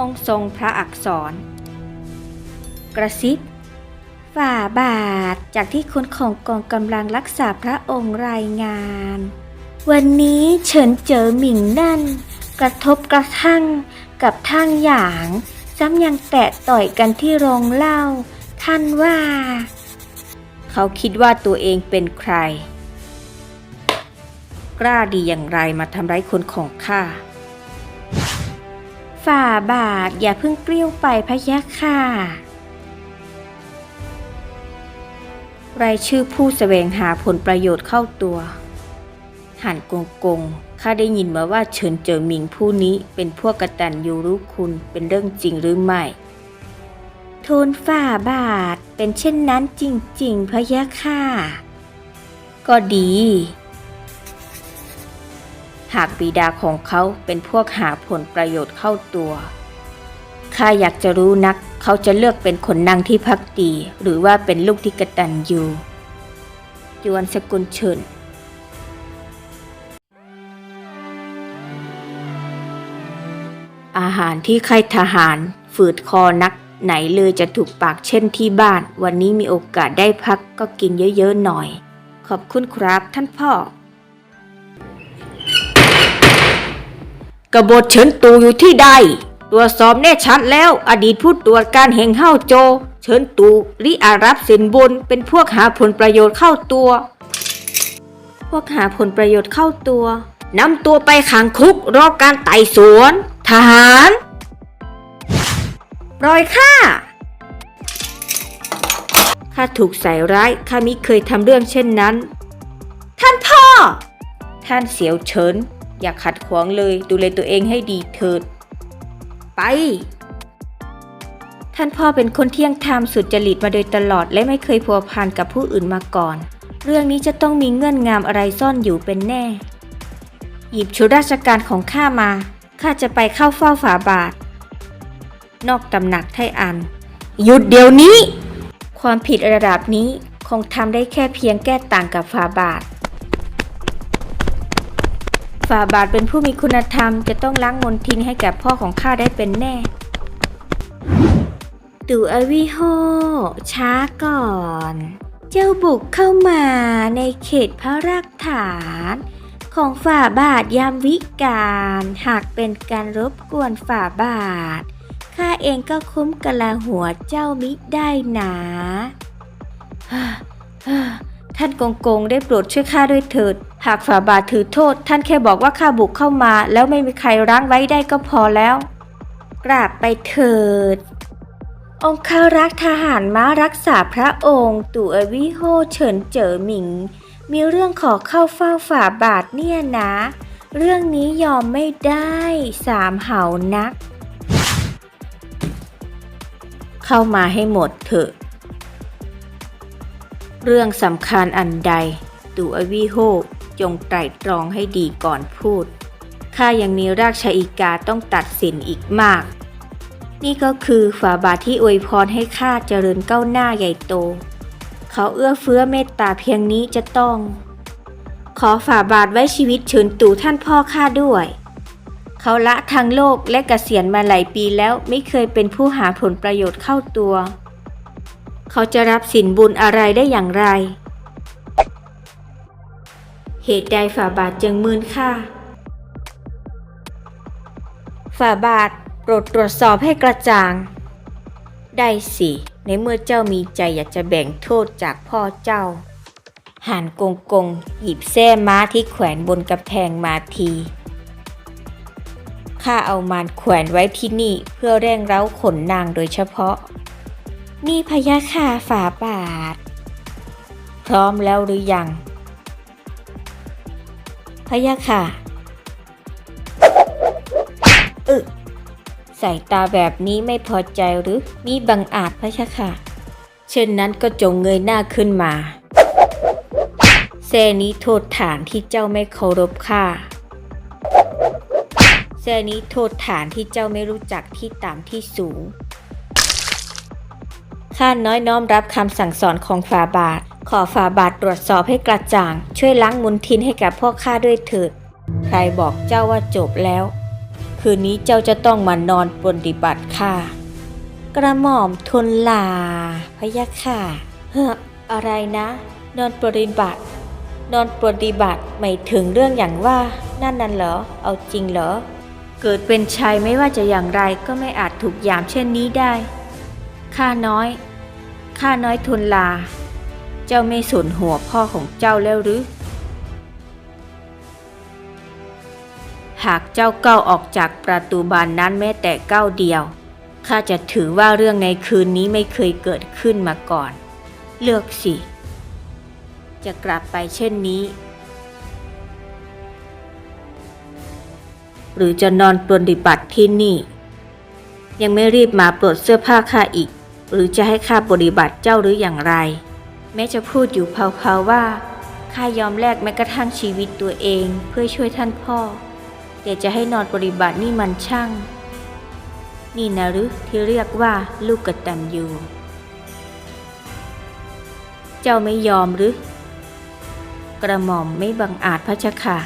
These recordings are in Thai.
องทรงพระอักษร กระซิบฝ่าบาทจากที่คนของกองกำลังรักษาพระองค์รายงาน วันนี้เฉินเจอหมิงนั่น กระทบกระทั่งกับทางหยาง ซ้ำยังแตะต่อยกันที่โรงเล้าท่านว่า เขาคิดว่าตัวเองเป็นใคร กล้าดีอย่างไรมาทำร้ายคนของข้า ฝ่าบาทอย่าเพิ่งเกลี้ยวไปพะยะค่ะ รายชื่อผู้แสวงหาผลประโยชน์เข้าตัว หันกงกงข้าได้ยินมาว่าเฉินเจอหมิงผู้นี้เป็นพวกกระตันยูรู้คุณเป็นเรื่องจริงหรือไม่ ทูลฝ่าบาทเป็นเช่นนั้นจริงๆพะยะค่ะ ก็ดี หากบิดาของเขาเป็นพวกหาผลประโยชน์เข้าตัวข้าอยากจะรู้นัก เขาจะเลือกเป็นคนนางที่พักดี หรือว่าเป็นลูกที่กระตันยูจวนสกุลเฉินอาหารที่ค่ายทหาร ฝืดคอนัก ไหนเลยจะถูกปากเช่นที่บ้าน วันนี้มีโอกาสได้พักก็กินเยอะๆหน่อย ขอบคุณครับท่านพ่อ กบฏเฉินตูอยู่ที่ใด ตรวจสอบแน่ชัดแล้วอดีตผู้ตรวจการแห่งเฮ้าโจ เฉินตูริอารับสินบนเป็นพวกหาผลประโยชน์เข้าตัว พวกหาผลประโยชน์เข้าตัวนำตัวไปขังคุกรอการไต่สวน ทหารปล่อยข้าข้าถูกใส่ร้ายข้ามิเคยทำเรื่องเช่นนั้น ท่านพ่อ ท่านเสียวเฉิน อย่าขัดขวางเลยดูแลตัวเองให้ดีเถิด ไป ท่านพ่อเป็นคนเที่ยงธรรมสุดจริตมาโดยตลอดและไม่เคยพัวพันกับผู้อื่นมาก่อน เรื่องนี้จะต้องมีเงื่อนงามอะไรซ่อนอยู่เป็นแน่ หยิบชุดราชการของข้ามาข้าจะไปเข้าเฝ้าฝาบาท นอกตำหนักไทอัน หยุดเดี๋ยวนี้ ความผิดระดับนี้คงทำได้แค่เพียงแก้ต่างกับฝาบาท ฝ่าบาทเป็นผู้มีคุณธรรม จะต้องล้างมนทินให้แก่พ่อของข้าได้เป็นแน่ ตู่อวิโฮช้าก่อน เจ้าบุกเข้ามาในเขตพระรักฐาน ของฝ่าบาทยามวิกาลหากเป็นการรบกวนฝ่าบาทข้าเองก็คุ้มกะลาหัวเจ้ามิได้นาท่านกงกงได้โปรดช่วยข้าด้วยเถิด หากฝ่าบาทถือโทษ ท่านแค่บอกว่าข้าบุกเข้ามา แล้วไม่มีใครร้งไว้ได้ก็พอแล้ว กราบไปเถิด องคารักทหารม้ารักษาพระองค์ ตู่อวิโฮเฉินเจ๋อหมิง มีเรื่องขอเข้าเฝ้าฝ่าบาทเนี่ยนะ เรื่องนี้ยอมไม่ได้สามเหานัก เข้ามาให้หมดเถอะ เรื่องสำคัญอันใด ตู่อวิโฮ จงไตร่ตรองให้ดีก่อนพูด ข้ายังมีราชอิกาต้องตัดสินอีกมาก นี่ก็คือฝาบาทที่อวยพรให้ข้าเจริญก้าวหน้าใหญ่โต เขาเอื้อเฟื้อเมตตาเพียงนี้จะต้อง ขอฝ่าบาทไว้ชีวิตเฉินตู่ท่านพ่อข้าด้วย เขาละทางโลกและเกษียณมาหลายปีแล้วไม่เคยเป็นผู้หาผลประโยชน์เข้าตัว เขาจะรับสินบุญอะไรได้อย่างไร เหตุใดฝ่าบาทจึงมืนค่า ฝ่าบาทโปรดตรวจสอบให้กระจ่าง ได้สิ ในเมื่อเจ้ามีใจอยากจะแบ่งโทษจากพ่อเจ้าหานกงกง หยิบแส้ม้าที่แขวนบนกำแพงมาทีข้าเอามานแขวนไว้ที่นี่เพื่อแร่งเร้าขนนางโดยเฉพาะ นี่พยาค่ะฝาบาท พร้อมแล้วหรือยัง พยาค่ะอึสายตาแบบนี้ไม่พอใจหรือมีบังอาจพะยะค่ะ เช่นนั้นก็จงเงยหน้าขึ้นมาแซนี้โทษฐานที่เจ้าไม่เคารพข้าแซนี้โทษฐานที่เจ้าไม่รู้จักที่ต่ำที่สูงข้าน้อยน้อมรับคำสั่งสอนของฝาบาท ขอฝาบาทตรวจสอบให้กระจ่าง ช่วยล้างมุนทินให้กับพ่อข้าด้วยเถิด ใครบอกเจ้าว่าจบแล้ว คืนนี้เจ้าจะต้องมานอนปฏิบัติค่ะกระหม่อมทนลา พยะค่ะ เฮ้ออะไรนะ นอนปฏิบัติ นอนปฏิบัติหมายถึงเรื่องอย่างว่า นั่นนั่นเหรอ เอาจริงเหรอ เกิดเป็นชายไม่ว่าจะอย่างไรก็ไม่อาจถูกยามเช่นนี้ได้ ข้าน้อย ข้าน้อยทุนลา เจ้าไม่สนหัวพ่อของเจ้าแล้วหรือ หากเจ้าก้าวออกจากประตูบานนั้นแม้แต่ก้าวเดียว ข้าจะถือว่าเรื่องในคืนนี้ไม่เคยเกิดขึ้นมาก่อน เลือกสิ จะกลับไปเช่นนี้ หรือจะนอนปฏิบัติที่นี่ ยังไม่รีบมาปลดเสื้อผ้าข้าอีก หรือจะให้ข้าปฏิบัติเจ้าหรืออย่างไร แม้จะพูดอยู่เพาๆว่าข้ายอมแลกแม้กระทั่งชีวิตตัวเองเพื่อช่วยท่านพ่อ แต่จะให้นอนปฏิบัตินี่มันช่าง นี่นะหรือที่เรียกว่าลูกกระตัญญูเจ้าไม่ยอมหรือ กระหม่อมไม่บังอาจพระเจ้าค่ะ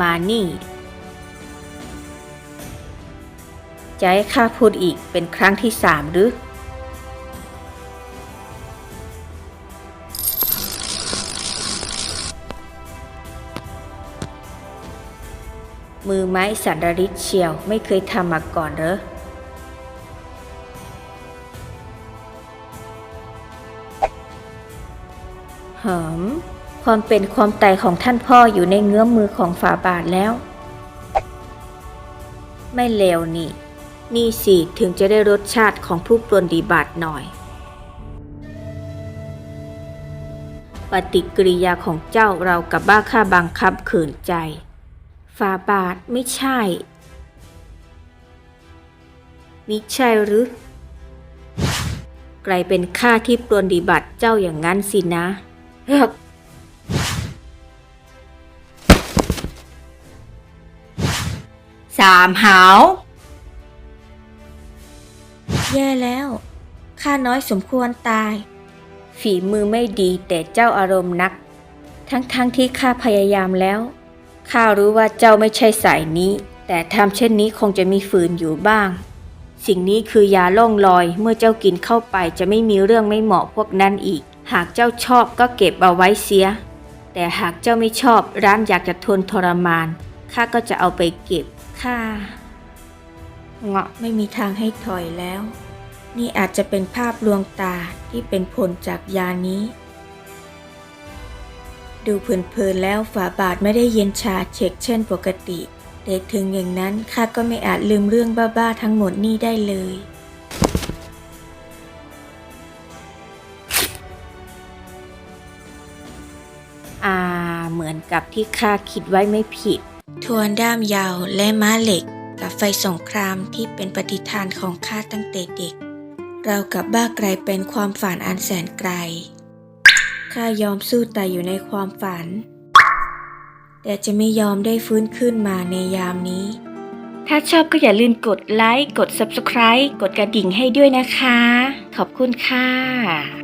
มานี่ จะให้ข้าพูดอีกเป็นครั้งที่สามหรือ มือไม้สันดริดเชียวไม่เคยทำมาก่อนเหรอ หอม ความเป็นความตายของท่านพ่ออยู่ในเงื้อมมือของฝาบาทแล้ว ไม่เลวนี่ นี่สิถึงจะได้รสชาติของผู้ปรนดีบาตหน่อย ปฏิกิริยาของเจ้าเรากับบ้าค่าบังคับขืนใจ ฝาบาทไม่ใช่ มิใช่หรือ ไกลเป็นข้าที่ปรนดีบัติเจ้าอย่างนั้นสินะเฮ้สามหาว แย่แล้ว ข้าน้อยสมควรตาย ฝีมือไม่ดีแต่เจ้าอารมณ์นัก ทั้งๆทที่ข้าพยายามแล้ว ข้ารู้ว่าเจ้าไม่ใช่สายนี้ แต่ทำเช่นนี้คงจะมีฝืนอยู่บ้าง สิ่งนี้คือยาล่องลอย เมื่อเจ้ากินเข้าไปจะไม่มีเรื่องไม่เหมาะพวกนั้นอีก หากเจ้าชอบก็เก็บเอาไว้เสีย แต่หากเจ้าไม่ชอบร้านอยากจะทนทรมานข้าก็จะเอาไปเก็บข้าเงาะไม่มีทางให้ถอยแล้ว นี่อาจจะเป็นภาพลวงตาที่เป็นผลจากยานี้ ดูเพลินๆแล้วฝาบาทไม่ได้เย็นชาเช็คเช่นปกติแต่ถึงอย่างนั้นข้าก็ไม่อาจลืมเรื่องบ้าๆทั้งหมดนี้ได้เลยอ่าเหมือนกับที่ข้าคิดไว้ไม่ผิด ทวนด้ามยาวและม้าเหล็ก กับไฟสงครามที่เป็นปฏิฐานของข้าตั้งแต่เด็ก เรากับบ้าไกลเป็นความฝันอันแสนไกล ข้ายอมสู้แต่อยู่ในความฝัน แต่จะไม่ยอมได้ฟื้นขึ้นมาในยามนี้ ถ้าชอบก็อย่าลืมกดไลค์ กด Subscribe กดกระดิ่งให้ด้วยนะคะ ขอบคุณค่ะ